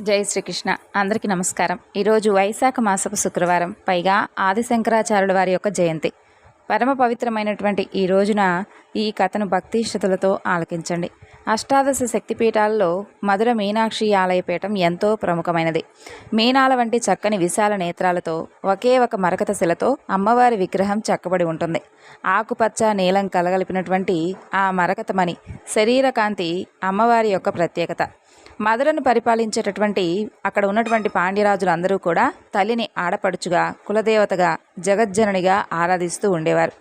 జై శ్రీకృష్ణ. అందరికీ నమస్కారం. ఈరోజు వైశాఖ మాసపు శుక్రవారం. పైగా ఆదిశంకరాచార్యుల వారి యొక్క జయంతి. పరమ పవిత్రమైనటువంటి ఈ రోజున ఈ కథను భక్తి ఆలకించండి. అష్టాదశ శక్తిపీఠాల్లో మధుర మీనాక్షి ఆలయపీఠం ఎంతో ప్రముఖమైనది. మీనాల వంటి చక్కని విశాల నేత్రాలతో ఒకే ఒక మరకత శిలతో అమ్మవారి విగ్రహం చెక్కబడి ఉంటుంది. ఆకుపచ్చ నీలం కలగలిపినటువంటి ఆ మరకతమణి శరీర కాంతి అమ్మవారి యొక్క ప్రత్యేకత. మధురను పరిపాలించేటటువంటి అక్కడ ఉన్నటువంటి పాండ్యరాజులందరూ కూడా తల్లిని ఆడపడుచుగా కులదేవతగా జగజ్జననిగా ఆరాధిస్తూ ఉండేవారు.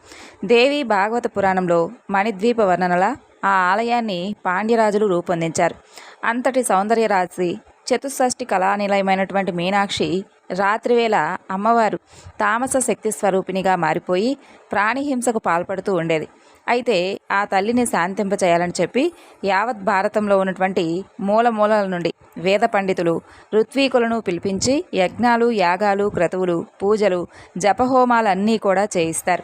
దేవి భాగవత పురాణంలో మణిద్వీప వర్ణనల ఆ ఆలయాన్ని పాండ్యరాజులు రూపొందించారు. అంతటి సౌందర్య రాశి చతుషష్ఠి కళానిలయమైనటువంటి మీనాక్షి రాత్రివేళ అమ్మవారు తామస శక్తి స్వరూపిణిగా మారిపోయి ప్రాణిహింసకు పాల్పడుతూ ఉండేది. అయితే ఆ తల్లిని శాంతింపచేయాలని చెప్పి యావత్ భారతంలో ఉన్నటువంటి మూల మూలల నుండి వేద పండితులు ఋత్వీకులను పిలిపించి యజ్ఞాలు యాగాలు క్రతువులు పూజలు జపహోమాలన్నీ కూడా చేయిస్తారు.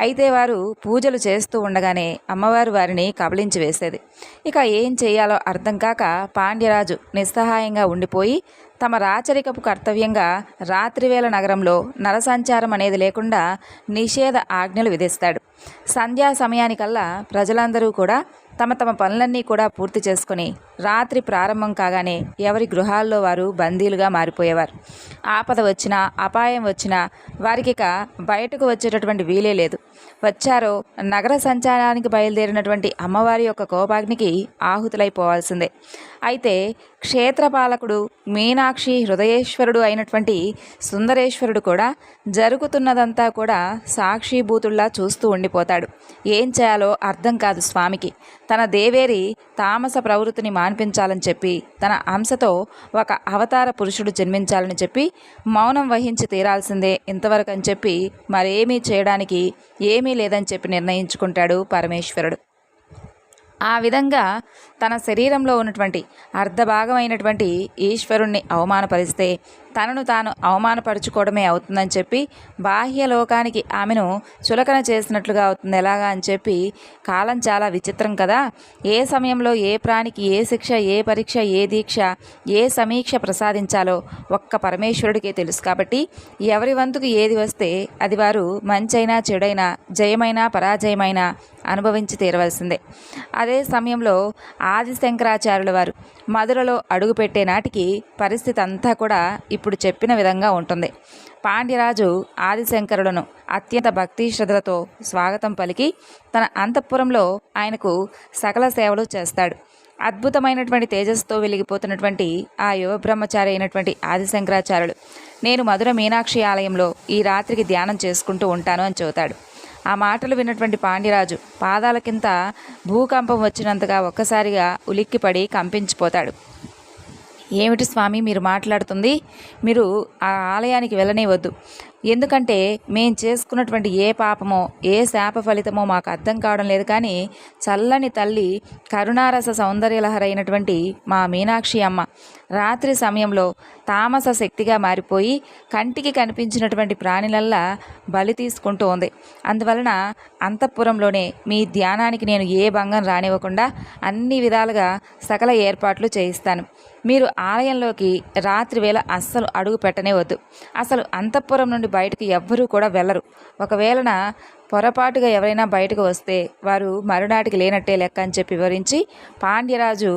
అయితే వారు పూజలు చేస్తూ ఉండగానే అమ్మవారు వారిని కబలించి వేసేది. ఇక ఏం చేయాలో అర్థం కాక పాండ్యరాజు నిస్సహాయంగా ఉండిపోయి తమ రాచరికపు కర్తవ్యంగా రాత్రివేళ నగరంలో నరసంచారం అనేది లేకుండా నిషేధ ఆజ్ఞలు విధిస్తాడు. సంధ్యా సమయానికల్లా ప్రజలందరూ కూడా తమ తమ పనులన్నీ కూడా పూర్తి చేసుకుని రాత్రి ప్రారంభం కాగానే ఎవరి గృహాల్లో వారు బందీలుగా మారిపోయేవారు. ఆపద వచ్చినా అపాయం వచ్చినా వారికి ఇక బయటకు వచ్చేటటువంటి వీలే లేదు. వచ్చారో నగర సంచారానికి బయలుదేరినటువంటి అమ్మవారి యొక్క కోపాగ్నికి ఆహుతులైపోవాల్సిందే. అయితే క్షేత్రపాలకుడు మీనాక్షి హృదయేశ్వరుడు అయినటువంటి సుందరేశ్వరుడు కూడా జరుగుతున్నదంతా కూడా సాక్షిభూతుల్లా చూస్తూ ఉండిపోతాడు. ఏం చేయాలో అర్థం కాదు స్వామికి. తన దేవేరి తామస ప్రవృత్తిని మాన్పించాలని చెప్పి తన అంశతో ఒక అవతార పురుషుడు జన్మించాలని చెప్పి మౌనం వహించి తీరాల్సిందే ఇంతవరకు అని చెప్పి మరేమీ చేయడానికి ఏమీ లేదని చెప్పి నిర్ణయించుకుంటాడు పరమేశ్వరుడు. ఆ విధంగా తన శరీరంలో ఉన్నటువంటి అర్ధభాగమైనటువంటి ఈశ్వరుణ్ణి అవమానపరిస్తే తనను తాను అవమానపరుచుకోవడమే అవుతుందని చెప్పి బాహ్య లోకానికి ఆమెను చులకన చేసినట్లుగా అవుతుంది. ఎలాగా అని చెప్పి కాలం చాలా విచిత్రం కదా. ఏ సమయంలో ఏ ప్రాణికి ఏ శిక్ష ఏ పరీక్ష ఏ దీక్ష ఏ సమీక్ష ప్రసాదించాలో ఒక్క పరమేశ్వరుడికే తెలుసు. కాబట్టి ఎవరి వంతుకు ఏది వస్తే అది వారు మంచైనా చెడైనా జయమైనా పరాజయమైనా అనుభవించి తీరవలసిందే. అదే సమయంలో ఆది శంకరాచార్యుల వారు మధురలో అడుగుపెట్టే నాటికి పరిస్థితి అంతా కూడా ఇప్పుడు చెప్పిన విధంగా ఉంటుంది. పాండ్యరాజు ఆదిశంకరులను అత్యంత భక్తి శ్రద్ధలతో స్వాగతం పలికి తన అంతఃపురంలో ఆయనకు సకల సేవలు చేస్తాడు. అద్భుతమైనటువంటి తేజస్సుతో వెలిగిపోతున్నటువంటి ఆ యువ బ్రహ్మచారి అయినటువంటి ఆదిశంకరాచార్యులు. నేను మధుర మీనాక్షి ఆలయంలో ఈ రాత్రికి ధ్యానం చేసుకుంటూ ఉంటాను అని చెబుతాడు. ఆ మాటలు విన్నటువంటి పాండ్యరాజు పాదాల కింద భూకంపం వచ్చినంతగా ఒక్కసారిగా ఉలిక్కిపడి కంపించిపోతాడు. ఏమిటి స్వామి మీరు మాట్లాడుతుంది? మీరు ఆ ఆలయానికి వెళ్ళనే వద్దు ఎందుకంటే మేము చేసుకున్నటువంటి ఏ పాపమో ఏ శాప ఫలితమో మాకు అర్థం కావడం లేదు. కానీ చల్లని తల్లి కరుణారస సౌందర్యలహరైనటువంటి మా మీనాక్షి అమ్మ రాత్రి సమయంలో తామస శక్తిగా మారిపోయి కంటికి కనిపించినటువంటి ప్రాణులల్లా బలి తీసుకుంటూ ఉంది. అందువలన అంతఃపురంలోనే మీ ధ్యానానికి నేను ఏ భంగం రానివ్వకుండా అన్ని విధాలుగా సకల ఏర్పాట్లు చేయిస్తాను. మీరు ఆలయంలోకి రాత్రి వేళ అస్సలు అడుగు పెట్టనే వద్దు. అసలు అంతఃపురం నుండి బయటకు ఎవ్వరూ కూడా వెళ్ళరు. ఒకవేళన పొరపాటుగా ఎవరైనా బయటకు వస్తే వారు మరునాటికి లేనట్టే లెక్క అని చెప్పి వివరించి పాండ్యరాజు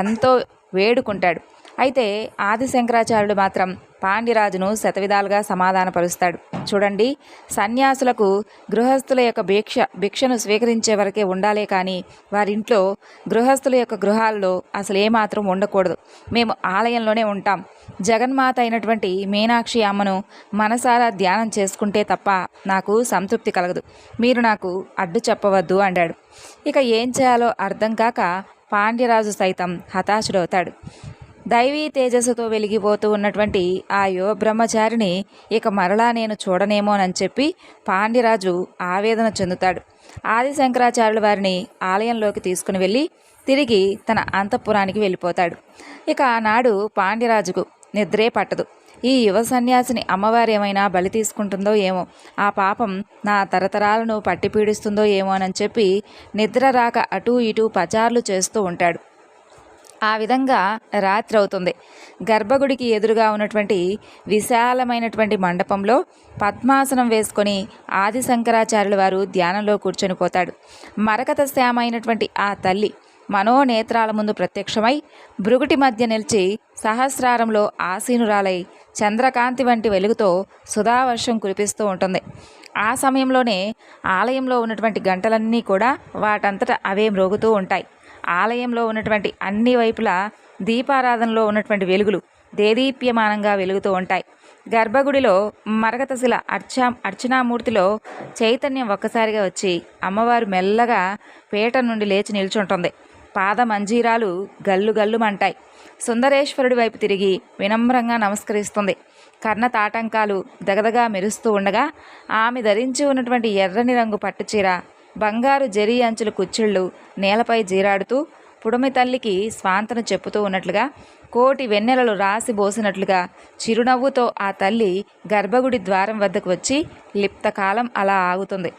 ఎంతో వేడుకుంటాడు. అయితే ఆదిశంకరాచార్యుడు మాత్రం పాండ్యరాజును శతవిధాలుగా సమాధానపరుస్తాడు. చూడండి సన్యాసులకు గృహస్థుల యొక్క భిక్ష భిక్షను స్వీకరించే వరకే ఉండాలే కానీ వారింట్లో గృహస్థుల యొక్క గృహాల్లో అసలు ఏమాత్రం ఉండకూడదు. మేము ఆలయంలోనే ఉంటాం. జగన్మాత అయినటువంటి మీనాక్షి అమ్మను మనసారా ధ్యానం చేసుకుంటే తప్ప నాకు సంతృప్తి కలగదు. మీరు నాకు అడ్డు చెప్పవద్దు అన్నాడు ఇక ఏం చేయాలో అర్థం కాక పాండ్యరాజు సైతం హతాశుడవుతాడు. దైవీ తేజస్సుతో వెలిగిపోతూ ఉన్నటువంటి ఆ యువ బ్రహ్మచారిని ఇక మరలా నేను చూడనేమోనని చెప్పి పాండ్యరాజు ఆవేదన చెందుతాడు. ఆది శంకరాచార్యుల వారిని ఆలయంలోకి తీసుకుని వెళ్ళి తిరిగి తన అంతఃపురానికి వెళ్ళిపోతాడు. ఇక ఆనాడు పాండ్యరాజుకు నిద్రే పట్టదు. ఈ యువ సన్యాసిని అమ్మవారు ఏమైనా బలి తీసుకుంటుందో ఏమో ఆ పాపం నా తరతరాలను పట్టి పీడిస్తుందో ఏమోనని చెప్పి నిద్ర రాక అటూ ఇటూ పచార్లు చేస్తూ ఉంటాడు. ఆ విధంగా రాత్రి అవుతుంది గర్భగుడికి ఎదురుగా ఉన్నటువంటి విశాలమైనటువంటి మండపంలో పద్మాసనం వేసుకొని ఆది శంకరాచార్యుల వారు ధ్యానంలో కూర్చొని పోతాడు. మరకత శ్యామైనటువంటి ఆ తల్లి మనోనేత్రాల ముందు ప్రత్యక్షమై భృగుటి మధ్య నిలిచి సహస్రారంలో ఆసీనురాలై చంద్రకాంతి వంటి వెలుగుతో సుధావర్షం కురిపిస్తూ ఉంటుంది. ఆ సమయంలోనే ఆలయంలో ఉన్నటువంటి గంటలన్నీ కూడా వాటంతట అవే మ్రోగుతూ ఉంటాయి. ఆలయంలో ఉన్నటువంటి అన్ని వైపులా దీపారాధనలో ఉన్నటువంటి వెలుగులు దేదీప్యమానంగా వెలుగుతూ ఉంటాయి. గర్భగుడిలో మరగతశిల అర్చా అర్చనామూర్తిలో చైతన్యం ఒక్కసారిగా వచ్చి అమ్మవారు మెల్లగా పీట నుండి లేచి నిల్చుంటుంది. పాద మంజీరాలు గల్లు గల్లుమంటాయి. సుందరేశ్వరుడి వైపు తిరిగి వినమ్రంగా నమస్కరిస్తుంది. కర్ణ తాటంకాలు దగదగా మెరుస్తూ ఉండగా ఆమె ధరించి ఉన్నటువంటి ఎర్రని రంగు పట్టుచీర బంగారు జరీ అంచుల కుచ్చిళ్ళు నేలపై జీరాడుతూ పుడమి తల్లికి స్వాంతను చెప్పుతూ ఉన్నట్లుగా కోటి వెన్నెలలు రాసి బోసినట్లుగా చిరునవ్వుతో ఆ తల్లి గర్భగుడి ద్వారం వద్దకు వచ్చి లిప్తకాలం అలా ఆగుతుంది.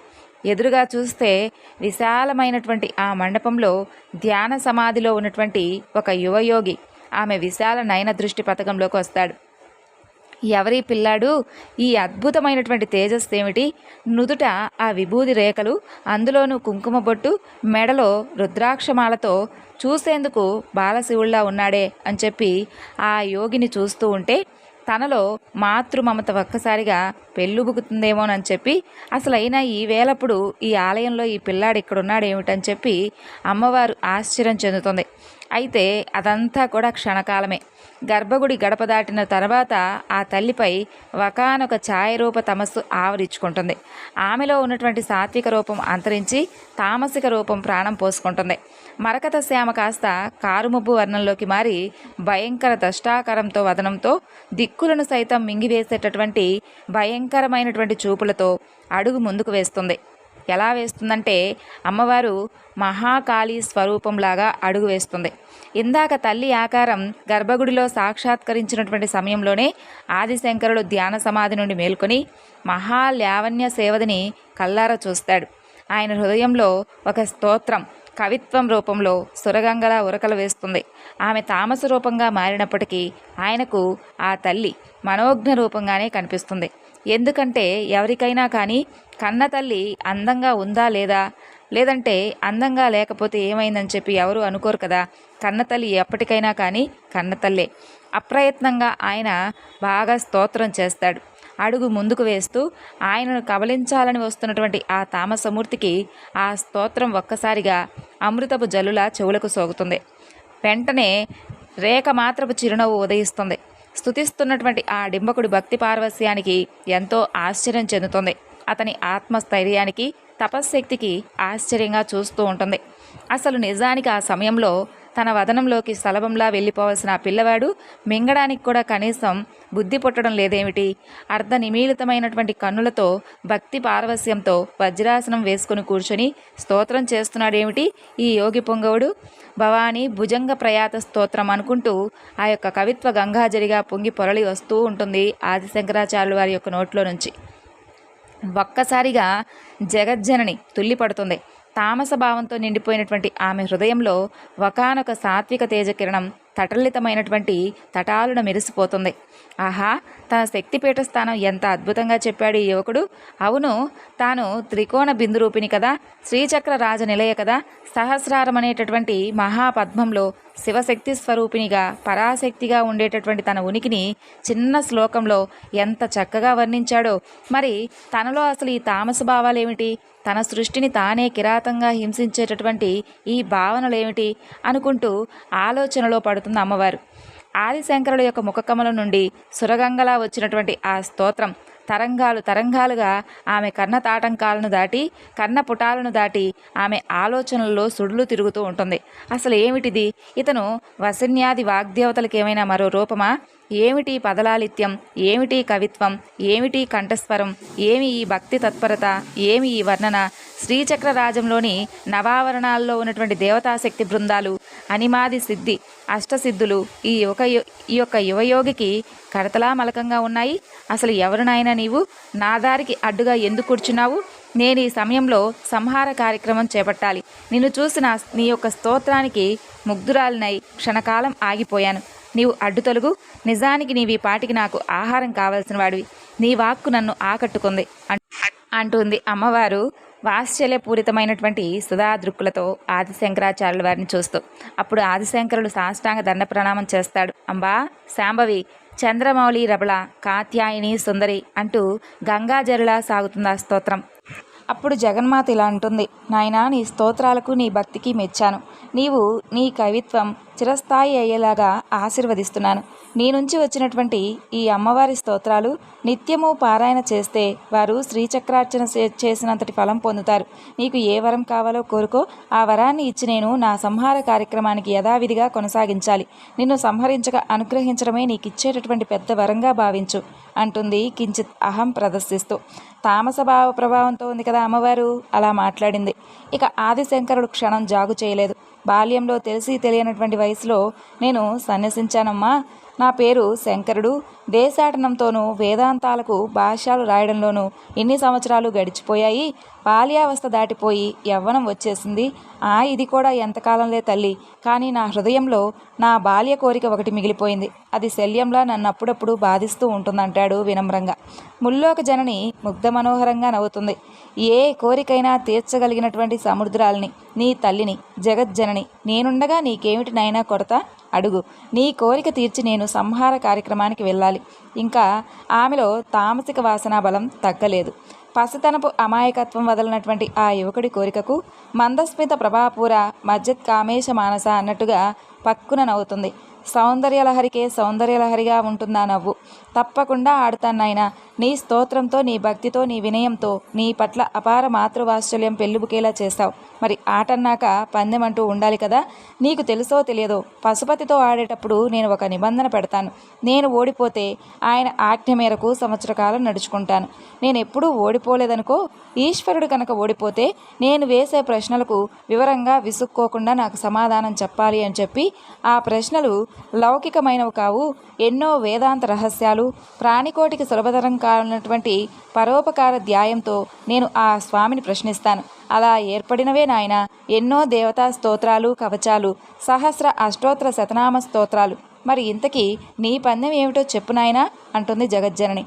ఎదురుగా చూస్తే విశాలమైనటువంటి ఆ మండపంలో ధ్యాన సమాధిలో ఉన్నటువంటి ఒక యువయోగి. ఆమె విశాల నయన దృష్టి పథకంలోకి వస్తాడు. ఎవరి పిల్లాడు? ఈ అద్భుతమైనటువంటి తేజస్సు ఏమిటి నుదుట ఆ విభూది రేఖలు అందులోనూ కుంకుమ బొట్టు మెడలో రుద్రాక్షమాలతో చూసేందుకు బాలశివుళ్ళా ఉన్నాడే అని చెప్పి ఆ యోగిని చూస్తూ ఉంటే తనలో మాతృమమత ఒక్కసారిగా పెళ్ళుబుకుతుందేమోనని చెప్పి అసలైనా ఈ వేలప్పుడు ఈ ఆలయంలో ఈ పిల్లాడు ఇక్కడున్నాడు ఏమిటని చెప్పి అమ్మవారు ఆశ్చర్యం చెందుతుంది. అయితే అదంతా కూడా క్షణకాలమే. గర్భగుడి గడప దాటిన తర్వాత ఆ తల్లిపై ఒకనొక ఛాయరూప తమస్సు ఆవరించుకుంటుంది. ఆమెలో ఉన్నటువంటి సాత్విక రూపం అంతరించి తామసిక రూపం ప్రాణం పోసుకుంటుంది. మరకత శ్యామ కాస్త కారుమబ్బు వర్ణంలోకి మారి భయంకర దష్టాకరంతో వదనంతో దిక్కులను సైతం మింగివేసేటటువంటి భయంకరమైనటువంటి చూపులతో అడుగు ముందుకు వేస్తుంది. ఎలా వేస్తుందంటే అమ్మవారు మహాకాళీ స్వరూపంలాగా అడుగు వేస్తుంది. ఇందాక తల్లి ఆకారం గర్భగుడిలో సాక్షాత్కరించినటువంటి సమయంలోనే ఆదిశంకరుడు ధ్యాన సమాధి నుండి మేల్కొని మహాలావణ్య సేవదిని కల్లార చూస్తాడు. ఆయన హృదయంలో ఒక స్తోత్రం కవిత్వం రూపంలో సురగంగలా ఉరకలు వేస్తుంది. ఆమె తామస రూపంగా మారినప్పటికీ ఆయనకు ఆ తల్లి మనోజ్ఞ రూపంగానే కనిపిస్తుంది. ఎందుకంటే ఎవరికైనా కానీ కన్న తల్లి అందంగా ఉందా లేదా? లేదంటే అందంగా లేకపోతే ఏమైందని చెప్పి ఎవరు అనుకోరు కదా? కన్నతల్లి ఎప్పటికైనా కానీ కన్నతల్లే అప్రయత్నంగా ఆయన బాగా స్తోత్రం చేస్తాడు. అడుగు ముందుకు వేస్తూ ఆయనను కబలించాలని వస్తున్నటువంటి ఆ తామసమూర్తికి ఆ స్తోత్రం ఒక్కసారిగా అమృతపు జల్లుల చెవులకు సోగుతుంది వెంటనే రేఖ మాత్రపు చిరునవ్వు ఉదయిస్తుంది. స్థుతిస్తున్నటువంటి ఆ డింబకుడి భక్తి పార్వస్యానికి ఎంతో ఆశ్చర్యం చెందుతుంది. అతని ఆత్మస్థైర్యానికి తపశ్శక్తికి ఆశ్చర్యంగా చూస్తూ ఉంటుంది. అసలు నిజానికి ఆ సమయంలో తన వదనంలోకి సలభంలా వెళ్ళిపోవలసిన ఆ పిల్లవాడు మింగడానికి కూడా కనీసం బుద్ధి పుట్టడం లేదేమిటి? అర్ధ నిమీలితమైనటువంటి కన్నులతో భక్తి పారవస్యంతో వజ్రాసనం వేసుకుని కూర్చొని స్తోత్రం చేస్తున్నాడేమిటి ఈ యోగి పొంగవుడు? భవానీ భుజంగ ప్రయాత స్తోత్రం అనుకుంటూ ఆ యొక్క కవిత్వ గంగాజరిగా పొంగి పొరలి వస్తూ ఉంటుంది ఆదిశంకరాచార్యుల వారి యొక్క నోట్లో నుంచి. ఒక్కసారిగా జగజ్జనని తుల్లిపడుతుంది. తామస భావంతో నిండిపోయినటువంటి ఆమె హృదయంలో ఒకనొక సాత్విక తేజకిరణం తటల్లితమైనటువంటి తటాలున మెరిసిపోతుంది. ఆహా తన శక్తిపీఠ స్థానం ఎంత అద్భుతంగా చెప్పాడు ఈ యువకుడు. అవును తాను త్రికోణ బిందురూపిణి కదా శ్రీచక్ర రాజ నిలయ కదా సహస్రారం అనేటటువంటి మహాపద్మంలో శివశక్తి స్వరూపిణిగా పరాశక్తిగా ఉండేటటువంటి తన ఉనికిని చిన్న శ్లోకంలో ఎంత చక్కగా వర్ణించాడో. మరి తనలో అసలు ఈ తామస భావాలేమిటి తన సృష్టిని తానే కిరాతంగా హింసించేటటువంటి ఈ భావనలేమిటి? అనుకుంటూ ఆలోచనలో పడుతుంది అమ్మవారు. ఆదిశంకరుడు యొక్క ముఖకమల నుండి సురగంగలా వచ్చినటువంటి ఆ స్తోత్రం తరంగాలు తరంగాలుగా ఆమె కన్న తాటంకాలను దాటి కన్న పుటాలను దాటి ఆమె ఆలోచనల్లో సుడులు తిరుగుతూ ఉంటుంది. అసలు ఏమిటిది? ఇతను వసన్యాది వాగ్దేవతలకు ఏమైనా మరో రూపమా? ఏమిటి పదలాలిత్యం? ఏమిటి కవిత్వం? ఏమిటి కంఠస్వరం? ఏమి ఈ భక్తి తత్పరత? ఏమి ఈ వర్ణన? శ్రీచక్ర రాజంలోని నవావరణాల్లో ఉన్నటువంటి దేవతాశక్తి బృందాలు అనిమాది సిద్ధి. అష్టసిద్ధులు ఈ యువక ఈ యొక్క యువయోగికి కడతలా మలకంగా ఉన్నాయి. అసలు ఎవరినైనా నీవు? నా దారికి అడ్డుగా ఎందుకు కూర్చున్నావు? నేను ఈ సమయంలో సంహార కార్యక్రమం చేపట్టాలి. నిన్ను చూసిన నీ యొక్క స్తోత్రానికి ముగ్ధురాలినై క్షణకాలం ఆగిపోయాను. నీవు అడ్డుతొలుగు నిజానికి నీవి పాటికి నాకు ఆహారం కావలసిన వాడివి. నీ వాక్కు నన్ను ఆకట్టుకుంది. అంటుంది అమ్మవారు. వాత్సల్యపూరితమైనటువంటి సుధాదృక్కులతో ఆదిశంకరాచార్యుల వారిని చూస్తూ అప్పుడు ఆదిశంకరుడు సాష్టాంగ దండ ప్రణామం చేస్తాడు. అంబా శాంభవి చంద్రమౌళి రబళ కాత్యాయిని సుందరి అంటూ గంగాజరులా సాగుతుంది ఆ స్తోత్రం. అప్పుడు జగన్మాత ఇలా అంటుంది నాయనా నీ స్తోత్రాలకు నీ భక్తికి మెచ్చాను. నీవు నీ కవిత్వం చిరస్థాయి అయ్యేలాగా ఆశీర్వదిస్తున్నాను. నీ నుంచి వచ్చినటువంటి ఈ అమ్మవారి స్తోత్రాలు నిత్యము పారాయణ చేస్తే వారు శ్రీచక్రార్చన చే- చేసినంతటి ఫలం పొందుతారు. నీకు ఏ వరం కావాలో కోరుకో ఆ వరాన్ని ఇచ్చి నేను నా సంహార కార్యక్రమానికి యథావిధిగా కొనసాగించాలి. నిన్ను సంహరించక అనుగ్రహించడమే నీకు ఇచ్చేటటువంటి పెద్ద వరంగా భావించు అంటుంది కించిత్ అహం ప్రదర్శిస్తూ. తామస భావ ప్రభావంతో ఉంది కదా అమ్మవారు అలా మాట్లాడింది. ఇక ఆదిశంకరుడు క్షణం జాగు చేయలేదు. బాల్యంలో తెలిసి తెలియనటువంటి వయసులో నేను సన్యసించానమ్మా. నా పేరు శంకరుడు. దేశాటనంతోనూ వేదాంతాలకు భాష్యాలు రాయడంలోనూ ఎన్ని సంవత్సరాలు గడిచిపోయాయి. బాల్యావస్థ దాటిపోయి యవ్వనం వచ్చేసింది. ఆ ఇది కూడా ఎంతకాలంలే తల్లి. కానీ నా హృదయంలో నా బాల్య కోరిక ఒకటి మిగిలిపోయింది. అది శల్యంలా నన్ను అప్పుడప్పుడు బాధిస్తూ ఉంటుందంటాడు వినమ్రంగా. ముల్లోక జనని ముగ్ధ మనోహరంగా నవ్వుతుంది. ఏ కోరికైనా తీర్చగలిగినటువంటి సముద్రాల్ని నీ తల్లిని జగజ్జనని నేనుండగా నీకేమిటి నైనా కొరత? అడుగు. నీ కోరిక తీర్చి నేను సంహార కార్యక్రమానికి వెళ్ళాలి. ఇంకా ఆమెలో తామసిక వాసనా బలం తగ్గలేదు. పసితనపు అమాయకత్వం వదలనటువంటి ఆ యువకుడి కోరికకు మందస్మిత ప్రభాపూర మజ్జత్ కామేశ మానస అన్నట్టుగా పక్కున నవ్వుతుంది. సౌందర్యలహరికే సౌందర్యలహరిగా ఉంటుందా నవ్వు? తప్పకుండా ఆడుతాను నీ స్తోత్రంతో నీ భక్తితో నీ వినయంతో నీ పట్ల అపార మాతృవాత్సల్యం పెళ్ళిబుకేలా చేస్తావు. మరి ఆటన్నాక పందెం అంటూ ఉండాలి కదా? నీకు తెలుసో తెలియదో? పశుపతితో ఆడేటప్పుడు నేను ఒక నిబంధన పెడతాను. నేను ఓడిపోతే ఆయన ఆజ్ఞ మేరకు సంవత్సర కాలం నడుచుకుంటాను. నేను ఎప్పుడూ ఓడిపోలేదనుకో ఈశ్వరుడు కనుక ఓడిపోతే నేను వేసే ప్రశ్నలకు వివరంగా విసుక్కోకుండా నాకు సమాధానం చెప్పాలి అని చెప్పి ఆ ప్రశ్నలు లౌకికమైనవి కావు. ఎన్నో వేదాంత రహస్యాలు ప్రాణికోటికి సులభతరం కానున్నటువంటి పరోపకార ధ్యాయంతో నేను ఆ స్వామిని ప్రశ్నిస్తాను. అలా ఏర్పడినవే నాయన ఎన్నో దేవతా స్తోత్రాలు కవచాలు సహస్ర అష్టోత్తర శతనామ స్తోత్రాలు. మరి ఇంతకీ నీ పందెం ఏమిటో చెప్పు నాయనా అంటుంది జగజ్జనని.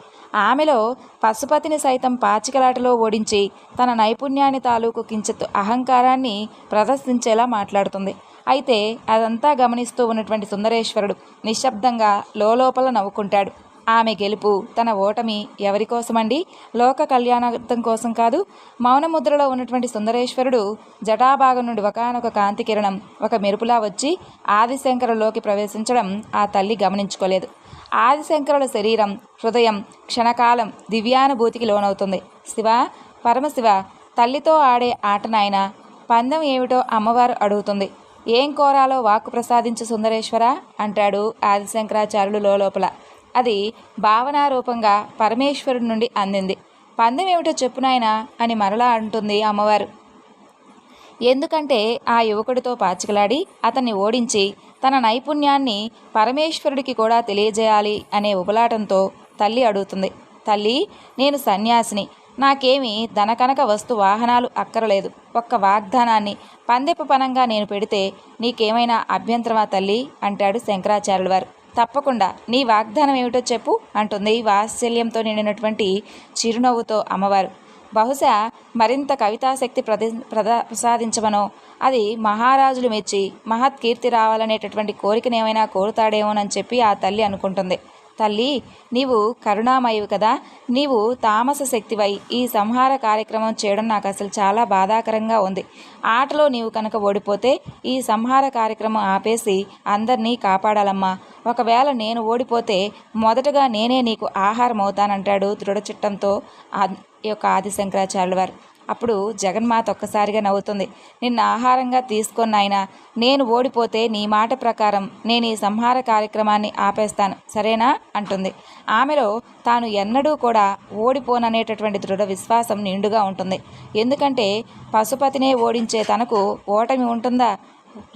ఆమెలో పశుపతిని సైతం పాచికలాటలో ఓడించి తన నైపుణ్యాన్ని తాలూకు కించిత్ అహంకారాన్ని ప్రదర్శించేలా మాట్లాడుతుంది. అయితే అదంతా గమనిస్తూ ఉన్నటువంటి సుందరేశ్వరుడు నిశ్శబ్దంగా లోపల నవ్వుకుంటాడు. ఆమె గెలుపు. తన ఓటమి ఎవరి కోసమండి? లోక కళ్యాణార్థం కోసం కాదు మౌనముద్రలో ఉన్నటువంటి సుందరేశ్వరుడు జటాభాగం నుండి ఒకనొక కాంతి కిరణం ఒక మెరుపులా వచ్చి ఆదిశంకరులోకి ప్రవేశించడం ఆ తల్లి గమనించుకోలేదు. ఆదిశంకరుల శరీరం హృదయం క్షణకాలం దివ్యానుభూతికి లోనవుతుంది. శివ పరమశివ తల్లితో ఆడే ఆట నాయన పందెం ఏమిటో అమ్మవారు అడుగుతుంది. ఏం కోరాలో వాక్కు ప్రసాదించు సుందరేశ్వర? అంటాడు ఆదిశంకరాచార్యులు లోపల అది భావనారూపంగా పరమేశ్వరుడి నుండి అందింది. పందెం ఏమిటో చెప్పు నాయనా అని మరలా అంటుంది అమ్మవారు. ఎందుకంటే ఆ యువకుడితో పాచికలాడి అతన్ని ఓడించి తన నైపుణ్యాన్ని పరమేశ్వరుడికి కూడా తెలియజేయాలి అనే ఉపలాటంతో తల్లి అడుగుతుంది. తల్లి నేను సన్యాసిని. నాకేమీ ధనకనక వస్తు వాహనాలు అక్కరలేదు. ఒక్క వాగ్దానాన్ని పందెపు పనంగా నేను పెడితే నీకేమైనా అభ్యంతరమా తల్లి? అంటాడు శంకరాచార్యుల వారు తప్పకుండా నీ వాగ్దానం ఏమిటో చెప్పు అంటుంది వాత్సల్యంతో నిండినటువంటి చిరునవ్వుతో అమ్మవారు. బహుశా మరింత కవితాశక్తి ప్రది ప్రద ప్రసాదించమనో. అది మహారాజులు మెచ్చి మహత్ కీర్తి రావాలనేటటువంటి కోరికనేమైనా కోరుతాడేమోనని చెప్పి ఆ తల్లి అనుకుంటుంది. తల్లి నీవు కరుణామయివి కదా. నీవు తామస శక్తివై ఈ సంహార కార్యక్రమం చేయడం నాకు అసలు చాలా బాధాకరంగా ఉంది. ఆటలో నీవు కనుక ఓడిపోతే ఈ సంహార కార్యక్రమం ఆపేసి అందరినీ కాపాడాలమ్మా. ఒకవేళ నేను ఓడిపోతే మొదటగా నేనే నీకు ఆహారం అవుతానంటాడు దృఢచిట్టంతో ఈ యొక్క ఆదిశంకరాచార్యుల వారు. అప్పుడు జగన్మాత ఒక్కసారిగా నవ్వుతుంది. నిన్ను ఆహారంగా తీసుకొని నాయన నేను ఓడిపోతే నీ మాట ప్రకారం నేను ఈ సంహార కార్యక్రమాన్ని ఆపేస్తాను. సరేనా? అంటుంది. ఆమెలో తాను ఎన్నడూ కూడా ఓడిపోననేటటువంటి దృఢ విశ్వాసం నిండుగా ఉంటుంది. ఎందుకంటే పశుపతినే ఓడించే తనకు ఓటమి ఉంటుందా?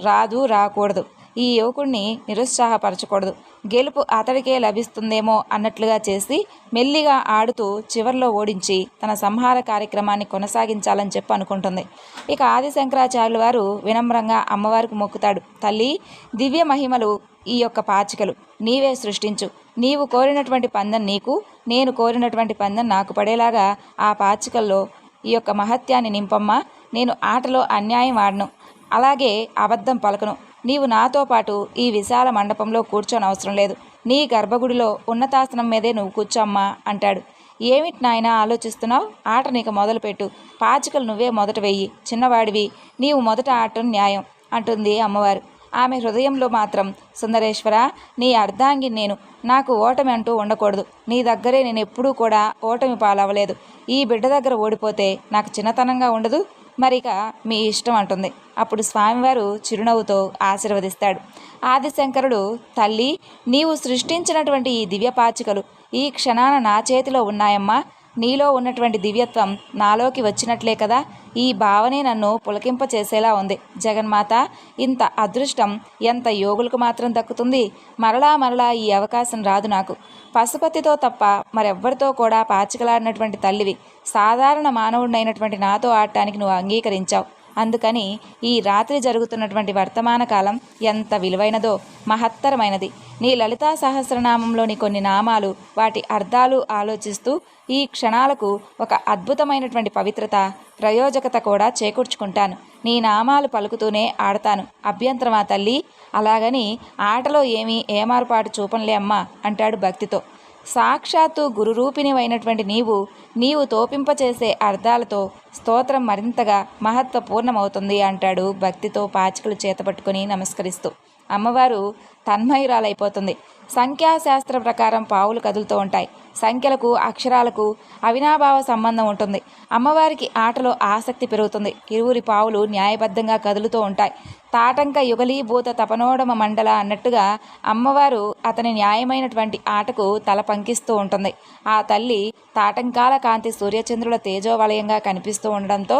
రాదు రాకూడదు. ఈ యువకుడిని నిరుత్సాహపరచకూడదు. గెలుపు అతడికే లభిస్తుందేమో అన్నట్లుగా చేసి మెల్లిగా ఆడుతూ చివర్లో ఓడించి తన సంహార కార్యక్రమాన్ని కొనసాగించాలని చెప్పి అనుకుంటుంది. ఇక ఆది శంకరాచార్యుల వారు వినమ్రంగా అమ్మవారికి మొక్కుతాడు. తల్లి దివ్య మహిమలు ఈ యొక్క పాచికలు. నీవే సృష్టించు. నీవు కోరినటువంటి పందెం నీకు నేను కోరినటువంటి పందెం నాకు పడేలాగా ఆ పాచికల్లో ఈ యొక్క మహత్యాన్ని నింపమ్మా. నేను ఆటలో అన్యాయం ఆడను. అలాగే అబద్ధం పలకను. నీవు నాతో పాటు ఈ విశాల మండపంలో కూర్చొని అవసరం లేదు. నీ గర్భగుడిలో ఉన్నతాసనం మీదే నువ్వు కూర్చోమ్మా అంటాడు. ఏమిటి నాయన ఆలోచిస్తున్నావు? ఆట నీకు మొదలుపెట్టు. పాచికలు నువ్వే మొదట వెయ్యి చిన్నవాడివి. నీవు మొదట ఆటం న్యాయం అంటుంది అమ్మవారు. ఆమె హృదయంలో మాత్రం సుందరేశ్వర నీ అర్ధాంగి నేను. నాకు ఓటమి అంటూ ఉండకూడదు. నీ దగ్గరే నేను ఎప్పుడూ కూడా ఓటమి పాలవ్వలేదు. ఈ బిడ్డ దగ్గర ఓడిపోతే నాకు చిన్నతనంగా ఉండదు. మరిక మీ ఇష్టం అంటుంది. అప్పుడు స్వామివారు చిరునవ్వుతో ఆశీర్వదిస్తాడు. ఆదిశంకరుడు తల్లి నీవు సృష్టించినటువంటి ఈ దివ్య పాచికలు ఈ క్షణాన నా చేతిలో ఉన్నాయమ్మా. నీలో ఉన్నటువంటి దివ్యత్వం నాలోకి వచ్చినట్లే కదా. ఈ భావనే నన్ను పులకింప చేసేలా ఉంది. జగన్మాత ఇంత అదృష్టం ఎంత యోగులకు మాత్రం దక్కుతుంది? మరలా మరలా ఈ అవకాశం రాదు నాకు. పశుపతితో తప్ప మరెవ్వరితో కూడా పాచికలాడినటువంటి తల్లివి సాధారణ మానవుడినైనటువంటి నాతో ఆడటానికి నువ్వు అంగీకరించావు. అందుకని ఈ రాత్రి జరుగుతున్నటువంటి వర్తమాన కాలం ఎంత విలువైనదో మహత్తరమైనది. నీ లలితా సహస్రనామంలోని కొన్ని నామాలు వాటి అర్థాలు ఆలోచిస్తూ ఈ క్షణాలకు ఒక అద్భుతమైనటువంటి పవిత్రత ప్రయోజకత కూడా చేకూర్చుకుంటాను. నీ నామాలు పలుకుతూనే ఆడతాను. అభ్యంతరమా తల్లి? అలాగని ఆటలో ఏమీ ఏమారుపాటు చూపంలే అమ్మా అంటాడు భక్తితో. సాక్షాత్తు గురురూపిణివైనటువంటి నీవు నీవు తోపింపచేసే అర్థాలతో స్తోత్రం మరింతగా మహత్వపూర్ణమవుతుంది అంటాడు భక్తితో పాచికలు చేతపట్టుకుని నమస్కరిస్తూ. అమ్మవారు తన్మయురాలైపోతుంది. సంఖ్యాశాస్త్ర ప్రకారం పావులు కదులుతూ ఉంటాయి. సంఖ్యలకు అక్షరాలకు అవినాభావ సంబంధం ఉంటుంది. అమ్మవారికి ఆటలో ఆసక్తి పెరుగుతుంది. ఇరువురి పావులు న్యాయబద్ధంగా కదులుతూ ఉంటాయి. తాటంక యుగలీభూత తపనోడమ మండల అన్నట్టుగా అమ్మవారు అతని న్యాయమైనటువంటి ఆటకు తల పంకిస్తూ ఉంటుంది. ఆ తల్లి తాటంకాల కాంతి సూర్యచంద్రుల తేజోవలయంగా కనిపిస్తూ ఉండడంతో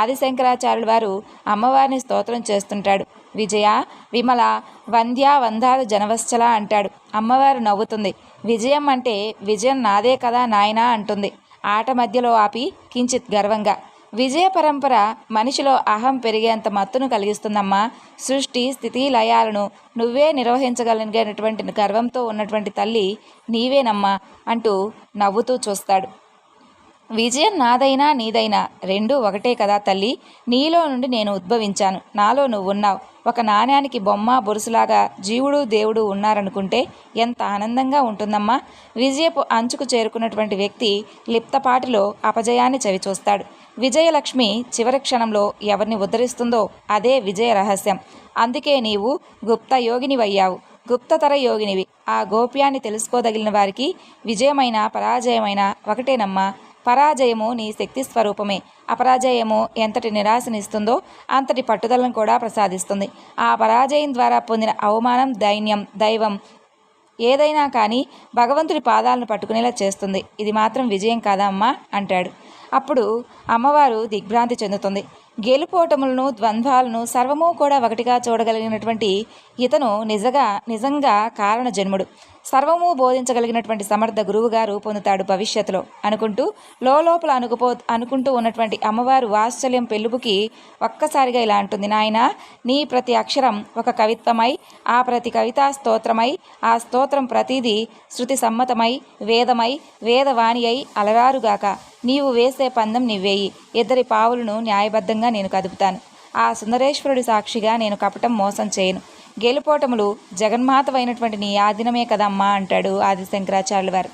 ఆదిశంకరాచార్యుల వారు అమ్మవారిని స్తోత్రం చేస్తుంటాడు. విజయ విమల వంద్యా వందాలు జనవశ్చల అంటాడు. అమ్మవారు నవ్వుతుంది. విజయం అంటే విజయం నాదే కదా నాయనా అంటుంది. ఆట మధ్యలో ఆపి కించిత్ గర్వంగా. విజయ పరంపర మనిషిలో అహం పెరిగేంత మత్తును కలిగిస్తుందమ్మా. సృష్టి స్థితి లయాలను నువ్వే నిర్వహించగలిగినటువంటి గర్వంతో ఉన్నటువంటి తల్లి నీవేనమ్మా అంటూ నవ్వుతూ చూస్తాడు. విజయం నాదైనా నీదైనా రెండూ ఒకటే కదా తల్లి. నీలో నుండి నేను ఉద్భవించాను. నాలో నువ్వు ఉన్నావు ఒక నాణ్యానికి బొమ్మ బొరుసులాగా జీవుడు దేవుడు ఉన్నారనుకుంటే ఎంత ఆనందంగా ఉంటుందమ్మా. విజయపు అంచుకు చేరుకున్నటువంటి వ్యక్తి లిప్తపాటిలో అపజయాన్ని చవిచూస్తాడు. విజయలక్ష్మి చివరి క్షణంలో ఎవరిని ఉద్ధరిస్తుందో అదే విజయ రహస్యం. అందుకే నీవు గుప్త యోగినివయ్యావు. గుప్తతర యోగినివి. ఆ గోప్యాన్ని తెలుసుకోదగిలిన వారికి విజయమైన పరాజయమైన ఒకటేనమ్మా. పరాజయము నీ శక్తి స్వరూపమే. అపరాజయము ఎంతటి నిరాశనిస్తుందో అంతటి పట్టుదలను కూడా ప్రసాదిస్తుంది. ఆ పరాజయం ద్వారా పొందిన అవమానం దైన్యం దైవం ఏదైనా కానీ భగవంతుడి పాదాలను పట్టుకునేలా చేస్తుంది. ఇది మాత్రం విజయం కాదా అమ్మా? అంటాడు. అప్పుడు అమ్మవారు దిగ్భ్రాంతి చెందుతుంది. గెలుపోటములను ద్వంద్వాలను సర్వము కూడా ఒకటిగా చూడగలిగినటువంటి ఇతను నిజగా నిజంగా కారణ జన్ముడు సర్వము బోధించగలిగినటువంటి సమర్థ గురువుగా రూపొందుతాడు భవిష్యత్తులో అనుకుంటూ లోపల అనుకుపో అనుకుంటూ ఉన్నటువంటి అమ్మవారు వాత్సల్యం పెళ్ళుబుకి ఒక్కసారిగా ఇలా అంటుంది నాయన నీ ప్రతి అక్షరం ఒక కవిత్వమై ఆ ప్రతి కవితా స్తోత్రమై ఆ స్తోత్రం ప్రతిదీ శృతి సమ్మతమై వేదమై వేదవాణి అయి అలరారుగాక నీవు వేసే పందెం నివ్వేయి. ఇద్దరి పావులను న్యాయబద్ధంగా నేను కదుపుతాను. ఆ సుందరేశ్వరుడి సాక్షిగా నేను కపటం మోసం చేయను. గెలుపోటములు జగన్మాతవైనటువంటి నీ ఆధీనమే కదమ్మా అంటాడు ఆది శంకరాచార్యుల వారు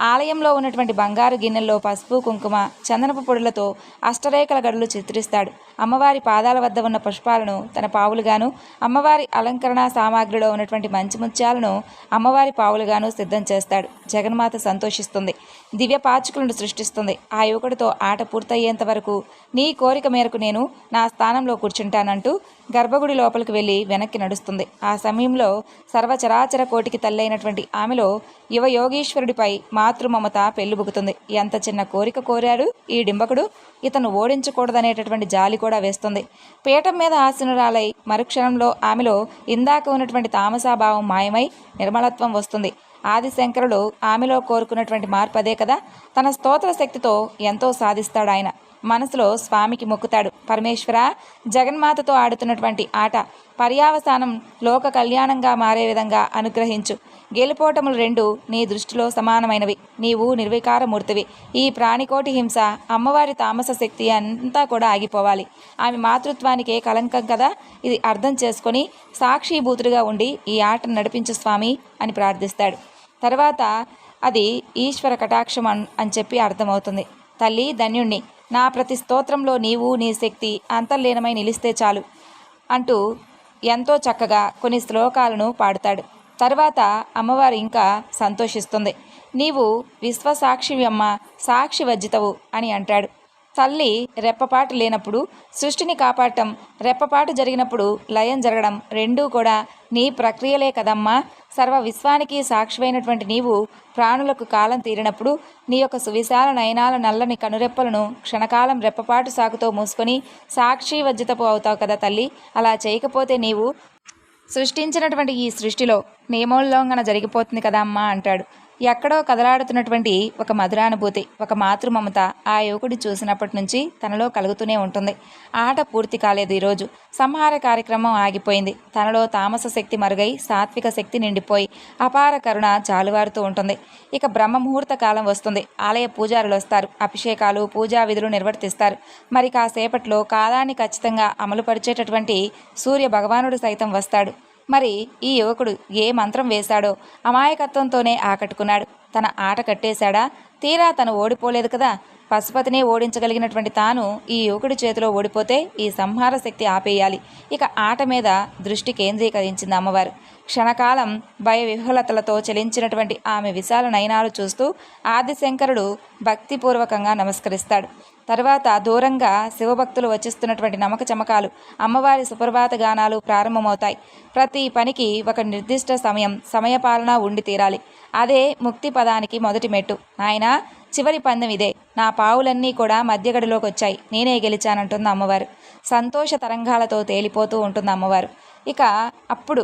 ఆలయంలో ఉన్నటువంటి బంగారు గిన్నెల్లో పసుపు కుంకుమ చందనపు పొడులతో అష్టరేఖల గడులు చిత్రిస్తాడు. అమ్మవారి పాదాల వద్ద ఉన్న పుష్పాలను తన పావులుగాను అమ్మవారి అలంకరణ సామాగ్రిలో ఉన్నటువంటి మంచి ముత్యాలను అమ్మవారి పావులుగాను సిద్ధం చేస్తాడు. జగన్మాత సంతోషిస్తుంది. దివ్య పాచకులను సృష్టిస్తుంది. ఆ యువకుడితో ఆట పూర్తయ్యేంత వరకు నీ కోరిక మేరకు నేను నా స్థానంలో కూర్చుంటానంటూ గర్భగుడి లోపలికి వెళ్ళి వెనక్కి నడుస్తుంది. ఆ సమయంలో సర్వచరాచర కోటికి తల్లైనటువంటి ఆమెలో యువ యోగీశ్వరుడిపై మాతృమమత పెళ్ళిబుకుతుంది ఎంత చిన్న కోరిక కోరాడు ఈ డింబకుడు. ఇతను ఓడించకూడదనేటటువంటి జాలి కూడా వేస్తుంది. పీఠం మీద ఆసనురాలై మరుక్షణంలో ఆమెలో ఇందాక ఉన్నటువంటి తామసాభావం మాయమై నిర్మలత్వం వస్తుంది. ఆదిశంకరుడు ఆమెలో కోరుకున్నటువంటి మార్పు అదే కదా? తన స్తోత్ర శక్తితో ఎంతో సాధిస్తాడు ఆయన. మనసులో స్వామికి మొక్కుతాడు. పరమేశ్వర జగన్మాతతో ఆడుతున్నటువంటి ఆట పర్యావసానం లోక కళ్యాణంగా మారే విధంగా అనుగ్రహించు. గెలుపోటములు రెండు నీ దృష్టిలో సమానమైనవి. నీవు నిర్వికారమూర్తివి. ఈ ప్రాణికోటి హింస అమ్మవారి తామస శక్తి అంతా కూడా ఆగిపోవాలి. ఆమె మాతృత్వానికే కలంకం కదా? ఇది అర్థం చేసుకొని సాక్షిభూతుడిగా ఉండి ఈ ఆటను నడిపించు స్వామి అని ప్రార్థిస్తాడు. తర్వాత అది ఈశ్వర కటాక్షం అన్ అని చెప్పి అర్థమవుతుంది. తల్లి ధన్యుణ్ణి. నా ప్రతి స్తోత్రంలో నీవు నీ శక్తి అంతర్లీనమై నిలిస్తే చాలు అంటూ ఎంతో చక్కగా కొన్ని శ్లోకాలను పాడుతాడు. తర్వాత అమ్మవారు ఇంకా సంతోషిస్తుంది. నీవు విశ్వసాక్షివమ్మ సాక్షి వజ్జితవు అని అంటాడు. తల్లి రెప్పపాటు లేనప్పుడు సృష్టిని కాపాడటం రెప్పపాటు జరిగినప్పుడు లయం జరగడం రెండూ కూడా నీ ప్రక్రియలే కదమ్మా. సర్వ విశ్వానికి సాక్షివైనటువంటి నీవు ప్రాణులకు కాలం తీరినప్పుడు నీ యొక్క సువిశాల నయనాల నల్లని కనురెప్పలను క్షణకాలం రెప్పపాటు సాకుతో మూసుకొని సాక్షి వజ్జితపు అవుతావు కదా తల్లి. అలా చేయకపోతే నీవు సృష్టించినటువంటి ఈ సృష్టిలో నియమోల్లంఘన జరిగిపోతుంది కదా అమ్మా అంటాడు. ఎక్కడో కదలాడుతున్నటువంటి ఒక మధురానుభూతి ఒక మాతృమమత ఆ యువకుడి చూసినప్పటి నుంచి తనలో కలుగుతూనే ఉంటుంది. ఆట పూర్తి కాలేదు ఈరోజు. సంహార కార్యక్రమం ఆగిపోయింది. తనలో తామస శక్తి మరుగై సాత్విక శక్తి నిండిపోయి అపార కరుణ జాలువారుతూ ఉంటుంది. ఇక బ్రహ్మ ముహూర్త కాలం వస్తుంది. ఆలయ పూజారులు వస్తారు. అభిషేకాలు పూజా విధులు నిర్వర్తిస్తారు. మరి కాసేపట్లో కాలాన్ని ఖచ్చితంగా అమలుపరిచేటటువంటి సూర్య భగవానుడు సైతం వస్తాడు. మరి ఈ యువకుడు ఏ మంత్రం వేశాడో అమాయకత్వంతోనే ఆకట్టుకున్నాడు. తన ఆట కట్టేశాడా? తీరా తను ఓడిపోలేదు కదా? పశుపతినే ఓడించగలిగినటువంటి తాను ఈ యువకుడి చేతిలో ఓడిపోతే ఈ సంహార శక్తి ఆపేయాలి. ఇక ఆట మీద దృష్టి కేంద్రీకరించింది అమ్మవారు. క్షణకాలం భయ విహ్వలతలతో చెలించినటువంటి ఆమె విశాల నయనాలు చూస్తూ ఆదిశంకరుడు భక్తిపూర్వకంగా నమస్కరిస్తాడు. తర్వాత దూరంగా శివభక్తులు వచ్చిస్తున్నటువంటి నమ్మక చమకాలు అమ్మవారి సుప్రభాత గానాలు ప్రారంభమవుతాయి. ప్రతి పనికి ఒక నిర్దిష్ట సమయం సమయపాలన ఉండి తీరాలి. అదే ముక్తి పదానికి మొదటి మెట్టు. నాయన చివరి పందెం ఇదే. నా పావులన్నీ కూడా మధ్యగడిలోకి వచ్చాయి. నేనే గెలిచానంటుంది అమ్మవారు. సంతోష తరంగాలతో తేలిపోతూ ఉంటుంది అమ్మవారు ఇక అప్పుడు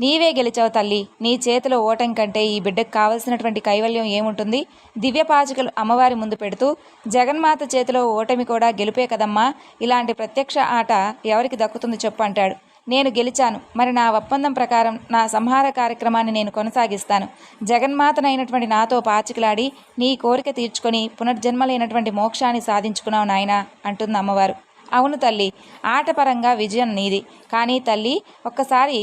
నీవే గెలిచావు తల్లి. నీ చేతిలో ఓటం కంటే ఈ బిడ్డకు కావలసినటువంటి కైవల్యం ఏముంటుంది? దివ్య పాచికలు అమ్మవారి ముందు పెడుతూ జగన్మాత చేతిలో ఓటమి కూడా గెలిపే కదమ్మా. ఇలాంటి ప్రత్యక్ష ఆట ఎవరికి దక్కుతుంది చెప్పు అంటాడు. నేను గెలిచాను. మరి నా ఒప్పందం ప్రకారం నా సంహార కార్యక్రమాన్ని నేను కొనసాగిస్తాను. జగన్మాతనైనటువంటి నాతో పాచికలాడి నీ కోరిక తీర్చుకొని పునర్జన్మలైనటువంటి మోక్షాన్ని సాధించుకున్నావు నాయన అంటుంది అమ్మవారు. అవును తల్లి ఆటపరంగా విజయం నీది. కానీ తల్లి ఒక్కసారి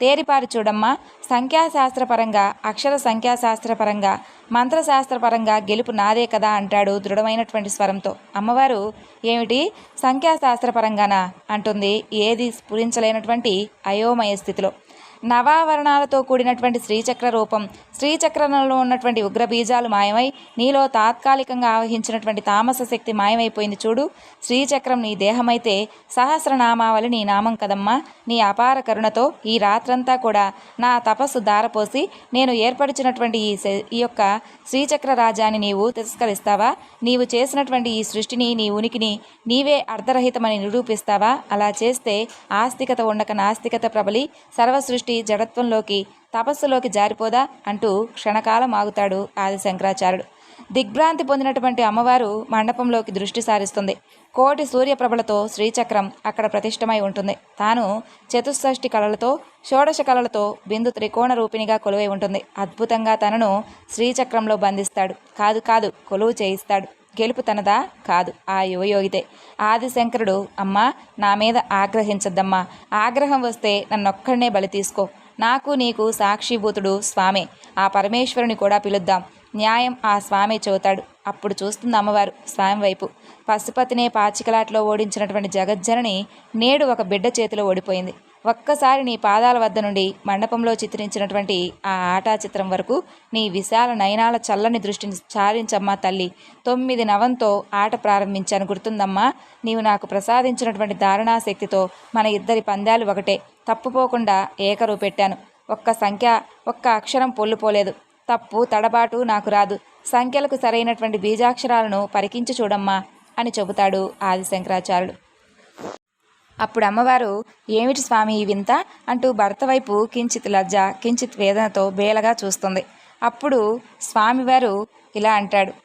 తేరిపారి చూడమ్మా. సంఖ్యాశాస్త్రపరంగా అక్షర సంఖ్యాశాస్త్రపరంగా మంత్రశాస్త్రపరంగా గెలుపు నాదే కదా అంటాడు దృఢమైనటువంటి స్వరంతో. అమ్మవారు ఏమిటి? సంఖ్యాశాస్త్రపరంగానా? అంటుంది ఏది స్ఫురించలేనటువంటి అయోమయ స్థితిలో. నవావరణాలతో కూడినటువంటి శ్రీచక్ర రూపం శ్రీచక్రంలో ఉన్నటువంటి ఉగ్రబీజాలు మాయమై నీలో తాత్కాలికంగా ఆవహించినటువంటి తామస శక్తి మాయమైపోయింది చూడు. శ్రీచక్రం నీ దేహమైతే సహస్రనామావళి నీ నామం కదమ్మా. నీ అపార కరుణతో ఈ రాత్రంతా కూడా నా తపస్సు దారపోసి నేను ఏర్పరిచినటువంటి ఈ ఈ యొక్క శ్రీచక్ర రాజాన్ని నీవు తిరస్కరిస్తావా? నీవు చేసినటువంటి ఈ సృష్టిని నీ ఉనికిని నీవే అర్ధరహితమని నిరూపిస్తావా? అలా చేస్తే ఆస్తికత ఉండక నాస్తికత ప్రబలి సర్వ సృష్టి జడత్వంలోకి తపస్సులోకి జారిపోదా అంటూ క్షణకాలం ఆగుతాడు ఆది శంకరాచార్యుడు దిగ్భ్రాంతి పొందినటువంటి అమ్మవారు మండపంలోకి దృష్టి సారిస్తుంది. కోటి సూర్యప్రభలతో శ్రీచక్రం అక్కడ ప్రతిష్టమై ఉంటుంది. తాను చతుష్షష్టి కళలతో షోడశ కళలతో బిందు త్రికోణ రూపిణిగా కొలువై ఉంటుంది. అద్భుతంగా తనను శ్రీచక్రంలో బంధిస్తాడు. కాదు కాదు కొలువు చేయిస్తాడు. గెలుపు తనదా? కాదు. ఆ యువయోగితే. ఆదిశంకరుడు అమ్మా నా మీద ఆగ్రహించద్దమ్మా. ఆగ్రహం వస్తే నన్నొక్కడనే బలి తీసుకో. నాకు నీకు సాక్షిభూతుడు స్వామే. ఆ పరమేశ్వరుని కూడా పిలుద్దాం. న్యాయం ఆ స్వామి చెబుతాడు. అప్పుడు చూస్తుంది అమ్మవారు స్వామి వైపు. పశుపతినే పాచికలాట్లో ఓడించినటువంటి జగజ్జనని నేడు ఒక బిడ్డ చేతిలో ఓడిపోయింది. ఒక్కసారి నీ పాదాల వద్ద నుండి మండపంలో చిత్రించినటువంటి ఆ ఆటా చిత్రం వరకు నీ విశాల నయనాల చల్లని దృష్టిని చారించమ్మా తల్లి. తొమ్మిది నవంతో ఆట ప్రారంభించాను. గుర్తుందమ్మా? నీవు నాకు ప్రసాదించినటువంటి దారుణాశక్తితో మన ఇద్దరి పందాలు ఒకటే. తప్పుపోకుండా ఏకరువు పెట్టాను. ఒక్క సంఖ్య ఒక్క అక్షరం పొల్లుపోలేదు తప్పు తడబాటు నాకు రాదు. సంఖ్యలకు సరైనటువంటి బీజాక్షరాలను పరికించి చూడమ్మా అని చెబుతాడు ఆది శంకరాచార్యుడు అప్పుడు అమ్మవారు ఏమిటి స్వామి ఈ వింత? అంటూ భర్త వైపు కించిత్ లజ్జ కించిత్ వేదనతో బేలగా చూస్తుంది. అప్పుడు స్వామివారు ఇలా అంటాడు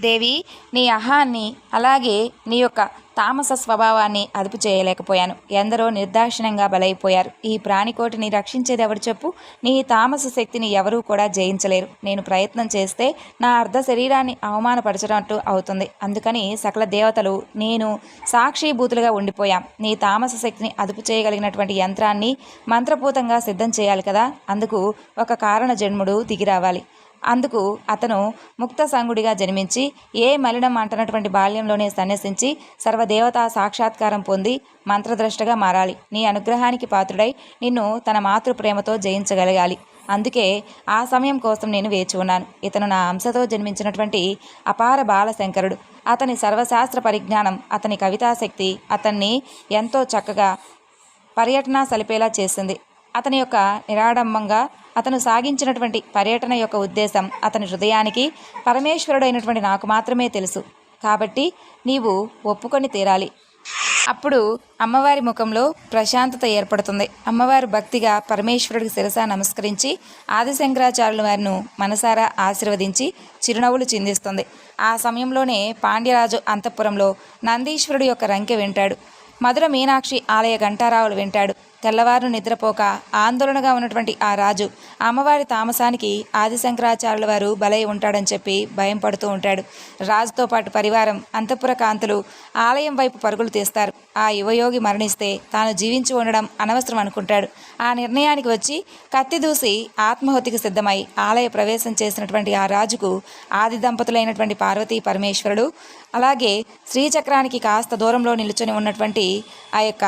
దేవి నీ అహాన్ని అలాగే నీ యొక్క తామస స్వభావాన్ని అదుపు చేయలేకపోయాను. ఎందరో నిర్దాక్షిణ్యంగా బలైపోయారు. ఈ ప్రాణికోటిని రక్షించేది ఎవరు చెప్పు? నీ తామస శక్తిని ఎవరూ కూడా జయించలేరు. నేను ప్రయత్నం చేస్తే నా అర్ధ శరీరాన్ని అవమానపరచడంటూ అవుతుంది. అందుకని సకల దేవతలు నేను సాక్షిభూతులుగా ఉండిపోయాం. నీ తామస శక్తిని అదుపు చేయగలిగినటువంటి యంత్రాన్ని మంత్రపూతంగా సిద్ధం చేయాలి కదా? అందుకు ఒక కారణ జన్ముడు దిగి రావాలి. అందుకు అతను ముక్త సంగుడిగా జన్మించి ఏ మలినం అంటనటువంటి బాల్యంలోనే సన్యసించి సర్వదేవతా సాక్షాత్కారం పొంది మంత్రద్రష్టగా మారాలి. నీ అనుగ్రహానికి పాత్రుడై నిన్ను తన మాతృప్రేమతో జయించగలగాలి. అందుకే ఆ సమయం కోసం నేను వేచి ఉన్నాను. ఇతను నా అంశతో జన్మించినటువంటి అపార బాలశంకరుడు. అతని సర్వశాస్త్ర పరిజ్ఞానం అతని కవితాశక్తి అతన్ని ఎంతో చక్కగా పర్యటన సలిపేలా చేసింది. అతని యొక్క నిరాడంబంగా అతను సాగించినటువంటి పర్యటన యొక్క ఉద్దేశం అతని హృదయానికి పరమేశ్వరుడైనటువంటి నాకు మాత్రమే తెలుసు. కాబట్టి నీవు ఒప్పుకొని తీరాలి. అప్పుడు అమ్మవారి ముఖంలో ప్రశాంతత ఏర్పడుతుంది. అమ్మవారు భక్తిగా పరమేశ్వరుడికి శిరస నమస్కరించి ఆదిశంకరాచార్యుల వారిను మనసారా ఆశీర్వదించి చిరునవ్వులు చిందిస్తుంది. ఆ సమయంలోనే పాండ్యరాజు అంతఃపురంలో నందీశ్వరుడు యొక్క రంకె వింటాడు. మధుర మీనాక్షి ఆలయ ఘంటారావులు వింటాడు. తెల్లవారు నిద్రపోక ఆందోళనగా ఉన్నటువంటి ఆ రాజు అమ్మవారి తామసానికి ఆదిశంకరాచార్యుల వారు బలై ఉంటాడని చెప్పి భయం పడుతూ ఉంటాడు. రాజుతో పాటు పరివారం అంతఃపుర కాంతులు ఆలయం వైపు పరుగులు తీస్తారు. ఆ యువయోగి మరణిస్తే తాను జీవించి ఉండడం అనవసరం అనుకుంటాడు. ఆ నిర్ణయానికి వచ్చి కత్తి దూసి ఆత్మహత్యకు సిద్ధమై ఆలయ ప్రవేశం చేసినటువంటి ఆ రాజుకు ఆది దంపతులైనటువంటి పార్వతీ పరమేశ్వరుడు అలాగే శ్రీచక్రానికి కాస్త దూరంలో నిలుచొని ఉన్నటువంటి ఆ యొక్క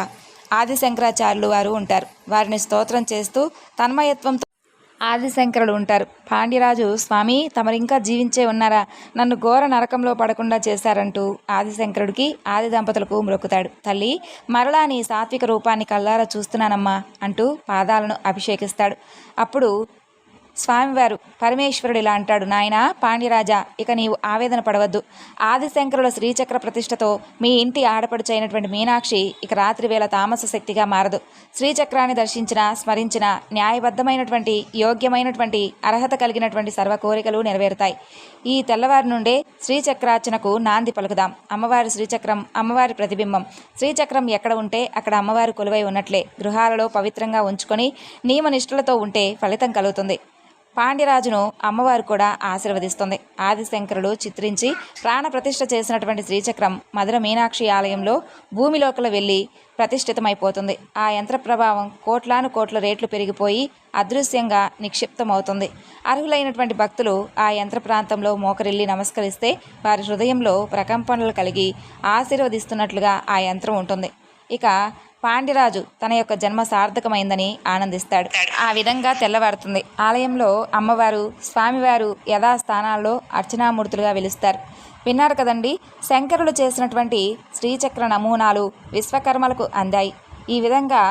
ఆదిశంకరాచార్యులు వారు ఉంటారు. వారిని స్తోత్రం చేస్తూ తన్మయత్వంతో ఆదిశంకరులు ఉంటారు. పాండ్యరాజు స్వామి తమరింకా జీవించే ఉన్నారా? నన్ను ఘోర నరకంలో పడకుండా చేశారంటూ ఆదిశంకరుడికి ఆది దంపతులకు మ్రొక్కుతాడు తల్లి మరలా నీ సాత్విక రూపాన్ని కల్లారా చూస్తున్నానమ్మా అంటూ పాదాలను అభిషేకిస్తాడు. అప్పుడు స్వామివారు పరమేశ్వరుడు ఇలా అంటాడు నాయన పాండ్యరాజా ఇక నీవు ఆవేదన పడవద్దు. ఆదిశంకరుల శ్రీచక్ర ప్రతిష్టతో మీ ఇంటి ఆడపడుచైనటువంటి మీనాక్షి ఇక రాత్రి వేళ తామస శక్తిగా మారదు. శ్రీచక్రాన్ని దర్శించిన స్మరించిన న్యాయబద్ధమైనటువంటి యోగ్యమైనటువంటి అర్హత కలిగినటువంటి సర్వ కోరికలు నెరవేరుతాయి. ఈ తెల్లవారి నుండే శ్రీచక్రార్చనకు నాంది పలుకుదాం. అమ్మవారి శ్రీచక్రం అమ్మవారి ప్రతిబింబం. శ్రీచక్రం ఎక్కడ ఉంటే అక్కడ అమ్మవారు కొలువై ఉన్నట్లే. గృహాలలో పవిత్రంగా ఉంచుకొని నియమనిష్ఠులతో ఉంటే ఫలితం కలుగుతుంది. పాండ్యరాజును అమ్మవారు కూడా ఆశీర్వదిస్తుంది. ఆదిశంకరుడు చిత్రించి ప్రాణప్రతిష్ఠ చేసినటువంటి శ్రీచక్రం మధుర మీనాక్షి ఆలయంలో భూమిలోకల వెళ్ళి ప్రతిష్ఠితమైపోతుంది. ఆ యంత్ర ప్రభావం కోట్లాను కోట్ల రేట్లు పెరిగిపోయి అదృశ్యంగా నిక్షిప్తమవుతుంది. అర్హులైనటువంటి భక్తులు ఆ యంత్ర ప్రాంతంలో మోకరిల్లి నమస్కరిస్తే వారి హృదయంలో ప్రకంపనలు కలిగి ఆశీర్వదిస్తున్నట్లుగా ఆ యంత్రం ఉంటుంది. ఇక పాండ్యరాజు తన యొక్క జన్మ సార్థకమైందని ఆనందిస్తాడు. ఆ విధంగా తెల్లవారుతుంది. ఆలయంలో అమ్మవారు స్వామివారు యథాస్థానాల్లో అర్చనామూర్తులుగా వెలుస్తారు. విన్నారు కదండి శంకరులు చేసినటువంటి శ్రీచక్ర నమూనాలు విశ్వకర్మలకు అందాయి. ఈ విధంగా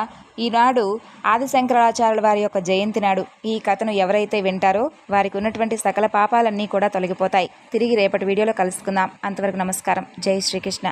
ఈనాడు ఆదిశంకరాచార్యుల వారి యొక్క జయంతి నాడు ఈ కథను ఎవరైతే వింటారో వారికి ఉన్నటువంటి సకల పాపాలన్నీ కూడా తొలగిపోతాయి. తిరిగి రేపటి వీడియోలో కలుసుకుందాం. అంతవరకు నమస్కారం. జై శ్రీకృష్ణ.